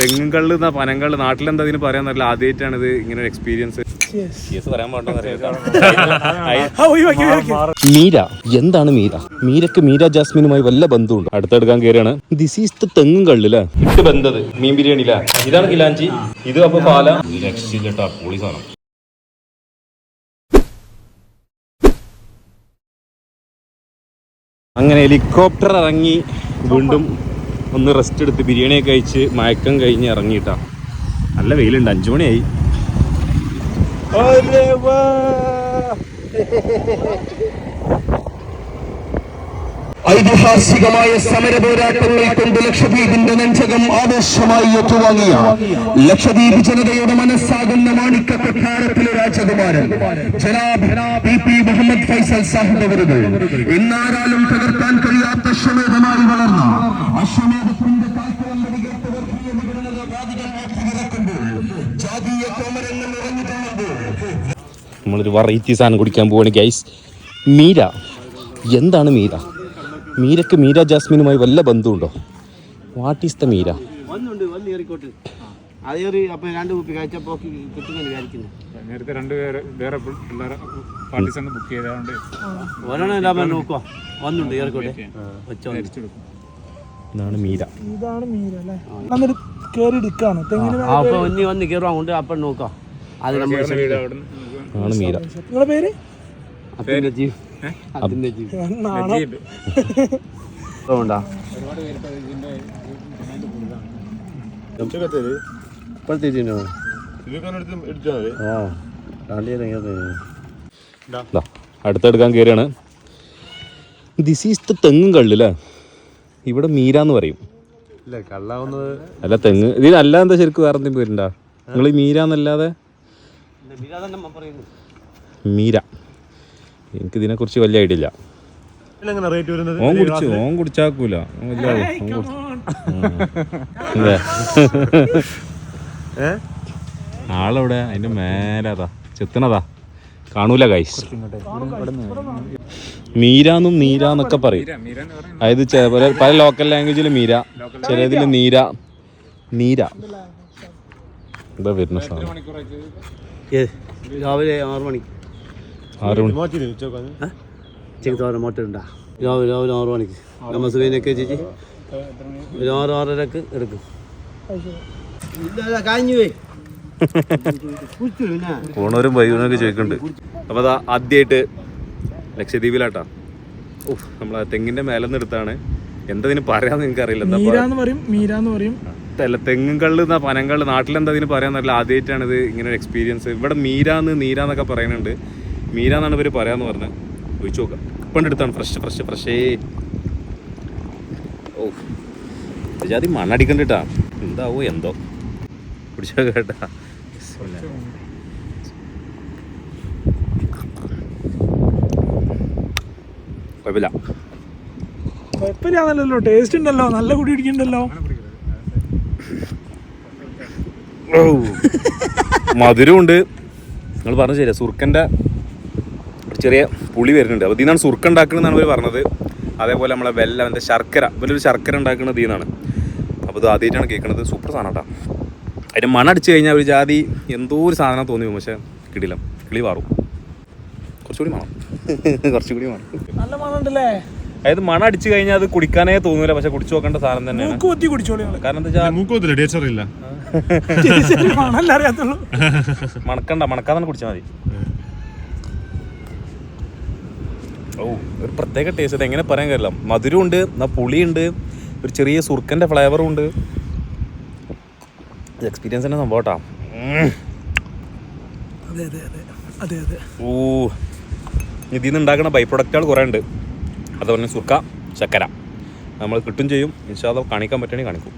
തെങ്ങും കള്ള് എന്നാ പനങ്കള്ള് നാട്ടിലെന്താ ഇതിന് പറയാൻ നല്ല ആദ്യമായിട്ടാണ് ഇത് ഇങ്ങനെ ഒരു എക്സ്പീരിയൻസ് മീര എന്താണ് മീര? മീരക്ക് മീര ജാസ്മിനുമായി വല്ല ബന്ധമുണ്ട്? അടുത്തെടുക്കാൻ കയറിയാണ് ദിസ് ഈസ് ദ തെങ്ങും കള്ളില്ലേ ഇട്ട് ബന്ധത് മീൻ ബിരിയാണി ഇതാണ് കിലാഞ്ചി. ഇത് അപ്പൊ പാല. രക്ഷയില്ലട്ടാ പൊളി സാധനം. അങ്ങനെ ഹെലികോപ്റ്റർ ഇറങ്ങി വീണ്ടും ഒന്ന് റെസ്റ്റ് എടുത്ത് ബിരിയാണിയൊക്കെ കഴിച്ച് മയക്കം കഴിഞ്ഞ് ഇറങ്ങിയിട്ടാ. നല്ല വെയിലുണ്ട് അഞ്ചു മണിയായി. ഐതിഹാസികമായ സമര പോരാട്ടങ്ങൾ കൊണ്ട് ലക്ഷദ്വീപിന്റെ നെഞ്ചകം ആവേശമായി ഒത്തുവാങ്ങിയ ലക്ഷദ്വീപ് ജനതയുടെ മനസ്സാകുന്ന മാണിക്ക കൊട്ടാരത്തിലെ രാജകുമാരൻ. ജനാബ് പി മുഹമ്മദ് ഫൈസൽ സാഹിബ് അവരുടെ ഇന്നാരാലും തകർക്കാൻ കഴിയാത്ത അശ്വമേധമായി വളർന്ന അശ്വമേധത്തിന്റെ നമ്മളൊരു വെറൈറ്റി സാധനം കുടിക്കാൻ പോവാണ് ഗൈസ് മീര. എന്താണ് മീര? മീരക്ക് മീര ജാസ്മിനുമായി വല്ല ബന്ധമുണ്ടോ? What is the Meera? ഒന്നുണ്ട് ഒന്ന് ഏറിക്കോട്ട് അത് ഏറി അപ്പൊ രണ്ട് കുപ്പി കഴിച്ചപ്പോ കിട്ടുമെന്ന് വിചാരിക്കുന്നു. നേരത്തെ രണ്ട് പേര് വേറെ പിള്ളേരെ പാർട്ടീസ് ഒന്ന് ബുക്ക് ചെയ്തതുകൊണ്ട് ഒരെണ്ണം നോക്കുക ഏറിക്കോട്ടെ വെച്ചോ ഇതാണ് മീര. ഇതാണ് മീര അല്ലേ? എന്നിട്ട് കേറി എടുക്കാണ്. തെങ്ങിന് ആ, അപ്പൊ ഒന്ന് വന്ന് കയറുവാ കൊണ്ട് അപ്പം നോക്കാം അത് നമ്മൾ ആണ് മീര. നിങ്ങളെ പേര്? ജീവ് ജീവ് ആ അടുത്തെടുക്കാൻ കയറിയാണ് ദിസ് ഈസ് ദ തെങ്ങും കള്ളില്ലേ ഇവിടെ മീര എന്ന് പറയും അല്ല തെങ്ങ് ഇതിനല്ല എന്താ ശരിക്കും വേറെ എന്തെങ്കിലും പേരുണ്ടാ? നിങ്ങൾ ഈ മീര എന്നല്ലാതെ മീര എനിക്ക് ഇതിനെ കുറിച്ച് വലിയ ഐഡിയ ഇല്ല. ഓൻ കുടിച്ചു ഓൻ കുടിച്ചാക്കൂല ഓൻ വലിയ അതെ. ആളെവിടെ? അതിന്റെ മേലതാ? ചെത്തണതാ? കാണൂല ഗൈസ് മീരാന്നും നീരാന്നൊക്കെ പറയും. അതായത് പല- പല ലോക്കൽ ലാംഗ്വേജിൽ മീര. ചിലതിൽ നീര. നീര. എന്താ വരുന്ന സാധനം? രാവിലെ ആറ് മണി. ആറ് മണി. ഉച്ചയ്ക്ക് മോട്ടറുണ്ടാ രാവിലെ രാവിലെ ആറ് മണിക്ക്. നമ്മൾ സുഖനൊക്കെ ചേച്ചി ഒരു ആറ് ആറരക്ക് എടുക്കും. പോണവരും വൈകുന്നൊക്കെ ചോദിക്കുന്നുണ്ട് അപ്പോൾ അതാ ആദ്യമായിട്ട് ലക്ഷദ്വീപിലാട്ടാ. ഓഹ് നമ്മളെ തെങ്ങിന്റെ മേലെ നിന്ന് എന്താ എന്തതിന് പറയാന്ന് എനിക്ക് അറിയില്ല. അല്ല തെങ്ങും കള്ള് എന്നാ പനങ്കള്ള് നാട്ടിലെന്താ ഇതിന് പറയാൻ നല്ല ആദ്യമായിട്ടാണ് ഇത് ഇങ്ങനെ ഒരു എക്സ്പീരിയൻസ് ഇവിടെ മീരാന്ന് നീരാന്നൊക്കെ പറയുന്നുണ്ട്. മീരാന്നാണ് ഇവർ ഇവർ പറയാന്ന് പറഞ്ഞത്. ചോദിച്ചു നോക്കാം. ഇപ്പം എടുത്താണ്. Fresh fresh ഫ്രഷേ. ഓ ജാതി മണ്ണടിക്കണ്ടിട്ടാ. എന്താവോ എന്തോ. പിടിച്ചോ കേട്ടാ. കുഴപ്പമില്ല. കുഴപ്പമില്ലാന്നല്ലോ ടേസ്റ്റ് ഉണ്ടല്ലോ. നല്ല കുടി പിടിക്കണ്ടല്ലോ മധുരമുണ്ട്. നിങ്ങൾ പറഞ്ഞ ശരിയാ. സുർക്കന്റെ ചെറിയ പുളി വരുന്നുണ്ട്. അപ്പോൾ ഇതിനാണ് സുർക്ക ഉണ്ടാക്കണമെന്നാണ് ഇവർ പറഞ്ഞത്. അതേപോലെ നമ്മളെ വെല്ലം എന്താ ശർക്കര. ഇവരൊരു ശർക്കര ഉണ്ടാക്കുന്നത് ഇതിനാണ് അപ്പോൾ ഇത് ആദ്യമായിട്ടാണ് കേൾക്കുന്നത്. സൂപ്പർ സാധനം കേട്ടോ. അതിന്റെ മണടിച്ച് കഴിഞ്ഞാൽ ഒരു ജാതി എന്തോ ഒരു സാധനം തോന്നി പോകും. പക്ഷേ കിടില. കിളി മാറും കുറച്ചുകൂടി മണം. കുറച്ചുകൂടി മണം. നല്ല മണമുണ്ടല്ലേ? അതായത് മണ അടിച്ചു കഴിഞ്ഞാൽ അത് കുടിക്കാനേ തോന്നൂല. പക്ഷെ കുടിച്ചു നോക്കേണ്ട സാധനം തന്നെ കുടിച്ചോളൂ കാരണം എന്താ മൂക്കോത്തില്ല ടേസ്റ്റർ ഇല്ല. അറിയാത്തുള്ളൂ. മണക്കണ്ട മണക്കാതെ കുടിച്ചാൽ മതി. ഓ ഒരു പ്രത്യേക ടേസ്റ്റ് എങ്ങനെ പറയാൻ കഴിയില്ല. മധുരമുണ്ട് എന്നാ പുളിയുണ്ട് ഒരു ചെറിയ സുർക്കന്റെ ഫ്ലേവറും ഉണ്ട്. എക്സ്പീരിയൻസ് തന്നെ സംഭവം കേട്ടോ അതെ അതെ അതെ. അതെ അതെ. ഓ ഇതിൽ നിന്ന് ഉണ്ടാക്കുന്ന ബൈ പ്രൊഡക്റ്റുകൾ കുറേ ഉണ്ട്. അതുപോലെ തന്നെ സുർക്ക ശക്കര നമ്മൾ കിട്ടും ചെയ്യും. ഇൻഷാല്ല കാണിക്കാൻ പറ്റുകയാണെങ്കിൽ കാണിക്കും.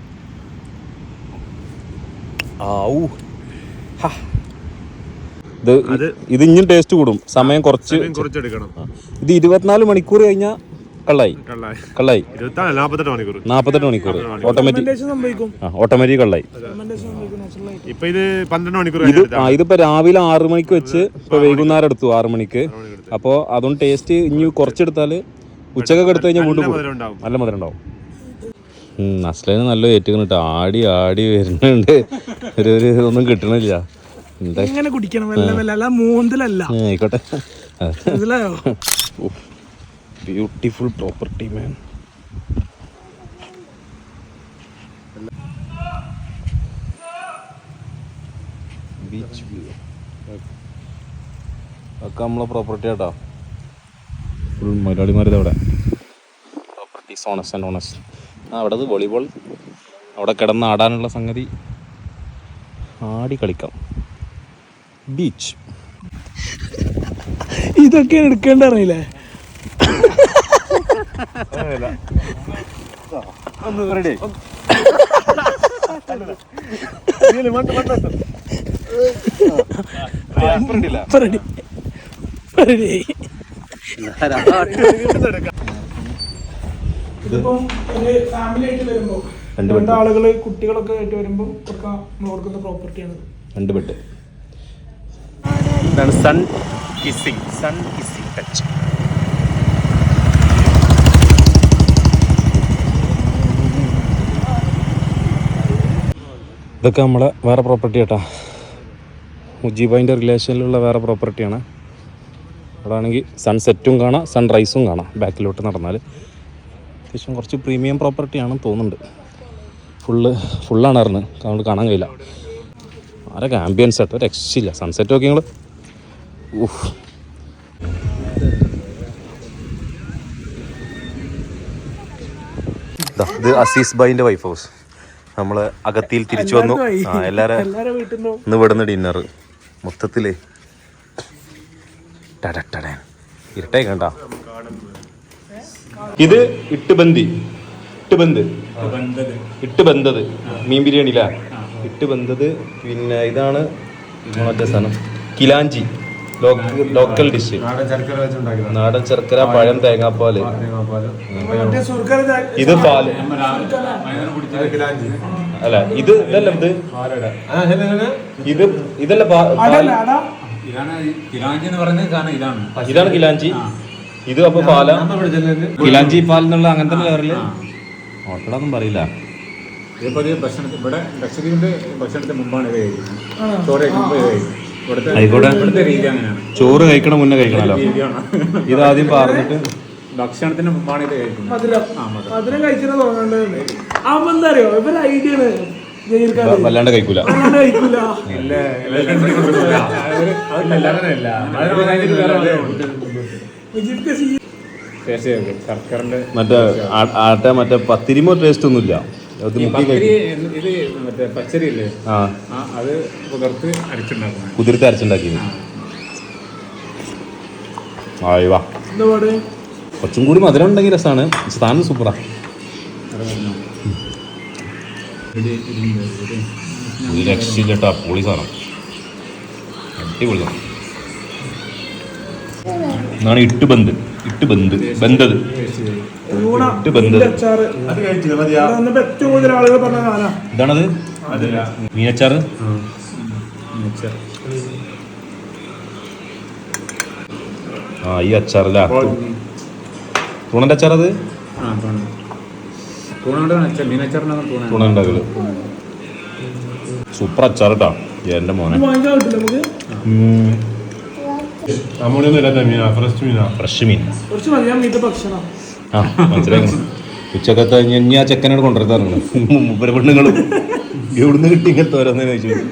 ആവൂ ഹാ. ഇത് ഇത് ഇനിയും ടേസ്റ്റ് കൂടും. സമയം കുറച്ച് കുറച്ചെടുക്കണം. ഇത് ഇരുപത്തിനാല് മണിക്കൂർ കഴിഞ്ഞാൽ കള്ളായി. കള്ളായി. നാപ്പത്തെട്ട് മണിക്കൂർ നാൽപ്പത്തെട്ട് മണിക്കൂർ ഓട്ടോമാറ്റിക് ഓട്ടോമാറ്റിക് കള്ളായി. ഇപ്പൊ ഇത് പന്ത്രണ്ട് മണിക്കൂർ ഇത് ആ ഇതിപ്പോ രാവിലെ ആറു മണിക്ക് വെച്ച് ഇപ്പൊ വൈകുന്നേരം എടുത്തു ആറു മണിക്ക്. അപ്പോൾ അതുകൊണ്ട് ടേസ്റ്റ് ഇനി കുറച്ചെടുത്താൽ ഉച്ചക്കൊക്കെ എടുത്തു കഴിഞ്ഞാൽ വീണ്ടും നല്ല മധുരം ഉണ്ടാവും അസ്ലേന് നല്ല ഏറ്റവും കേട്ടോ ആടി ആടി വരുന്നുണ്ട്. ഒരു ഒരു ഇതൊന്നും കിട്ടണില്ല. ഇങ്ങനെ കുടിക്കണം? ആയിക്കോട്ടെ. മനസ്സിലായോ? Beautiful property man beach view ഒക്കെ നമ്മളെ പ്രോപ്പർട്ടി ആട്ടോ. ഫുൾ മലയാളിമാരിത് അവിടെ. പ്രോപ്പർട്ടീസ് ഓണസ് ആൻഡ് ഓണസ് ആ അവിടെ വോളിബോൾ അവിടെ കിടന്ന് ആടാനുള്ള സംഗതി. ആടി കളിക്കാം. ബീച്ച് ഇതൊക്കെ എടുക്കേണ്ട അറിയില്ലേ? ഇപ്പൊ റെഡി. ഇപ്പൊ ready. ആയി. ഇതിപ്പം ഒരു ഫാമിലി ആയിട്ട് വരുമ്പോ രണ്ട് രണ്ട് കുട്ടികളൊക്കെ ആയിട്ട് വരുമ്പോ കൊടുക്കാൻ കൊടുക്കുന്ന പ്രോപ്പർട്ടിയാണ് രണ്ട് ബെഡ് ഇതാണ് sun kissing sun kissing touch ഇതൊക്കെ നമ്മുടെ വേറെ പ്രോപ്പർട്ടി കേട്ടാ മുജീബായിന്റെ റിലേഷനിലുള്ള വേറെ പ്രോപ്പർട്ടിയാണ് അവിടെ ആണെങ്കിൽ സൺസെറ്റും കാണാം സൺറൈസും കാണാം. ബാക്കിലോട്ട് നടന്നാൽ അത്യാവശ്യം കുറച്ച് പ്രീമിയം പ്രോപ്പർട്ടിയാണെന്ന് തോന്നുന്നുണ്ട്. ഫുള്ള് ഫുള്ളാണ് അറിഞ്ഞ്. അതുകൊണ്ട് കാണാൻ കഴിയില്ല. ആരൊക്കെ ആംബിയൻസ് ആട്ടോ? ഒരു രക്ഷയില്ല. സൺസെറ്റ് ഒക്കെ നിങ്ങൾ ഊഹ് ഇത് അസീസ് ബൈന്റെ വൈഫ് ഹൗസ് നമ്മൾ അകത്തിയിൽ തിരിച്ചു വന്നു. ആ എല്ലാരും ഇന്ന് ഇവിടുന്ന് ഡിന്നർ. മൊത്തത്തിൽ. ടടട്ടടൻ. ഇരുട്ടായി കണ്ട? ഇത് ഇട്ടുബന്തി ഇട്ടുബന്ത് ഇട്ടുബന്തത് മീൻ ബിരിയാണി ഇട്ട് ഇട്ടുബന്തത് പിന്നെ ഇതാണ് മറ്റേ സാധനം. കിലാഞ്ചി. ലോക്കൽ ഡിഷ് നാടൻ ശർക്കര പഴം തേങ്ങാപ്പാൽ. ഇത് പാൽ. അല്ല ഇത് ഇതല്ല ഇത്? ഇത് ഇതല്ല ഇതാണ് കിലാഞ്ചി ഇത് അപ്പൊ പാല? കിലാഞ്ചി പാൽ എന്നുള്ള അങ്ങനത്തെ കേറില്ല ഹോട്ടലൊന്നും പറയില്ല. ഇതിപ്പോ ഇത് ഇവിടെ ഭക്ഷണത്തിന് മുമ്പാണ് ചോറ് കഴിക്കുമ്പോൾ ആയിക്കോട്ടെ. ചോറ് കഴിക്കണ മുന്നേ കഴിക്കണല്ലോ. ആദ്യം പാർന്നിട്ട്. ഭക്ഷണത്തിന് മുമ്പാണ് ഇത് കഴിക്കുന്നത്. വല്ലാണ്ട് കഴിക്കൂല. മറ്റേ ആട്ടെ മറ്റേ പത്തിരിമോ ടേസ്റ്റ് ഒന്നുമില്ല. അത് ആ. അത് കുതിർത്ത് അരിച്ചുണ്ടാക്കുന്നത് കുതിർത്ത് കുറച്ചും കൂടി മധുരം ഉണ്ടെങ്കിൽ രസമാണ് സ്ഥാനം സൂപ്പറാ രക്ഷയില്ലട്ടാ പൊളി സാധനം. അടിപൊളി സാധനം. എന്നാണ് ബന്ധത്. ഇട്ട് ബന്ധത്. ഏറ്റവും കൂടുതൽ ആളുകൾ പറഞ്ഞ സാധനാ. ഇതാണത്? മീനച്ചാറ്? ആ ഈ അച്ചാറല്ല തൂണന്റെ അച്ചാറത്? ആ തൂണ. തൂണ മീനച്ചാറിനാണ് തൂണ. തൂണ ഉണ്ടാക്കൽ സൂപ്പർ അച്ചാർ കേട്ടാ എന്റെ മോനെ. ഇത് മീനാ ഫ്രഷ് മീനാ ഫ്രഷ് മീൻ കുറച്ച് മതിയാ മീന്റെ ഭക്ഷണം. ആ മനസ്സിലാക്കണം ഉച്ചക്കത്തെ ഇനി ആ ചെക്കനോട് കൊണ്ടുവരുത്താറുണ്ട്? മുപ്പര പെണ്ണുങ്ങളും. എവിടുന്ന് കിട്ടി ഇങ്ങനത്തെ ഓരോന്നേന്ന് ചോദിച്ചു.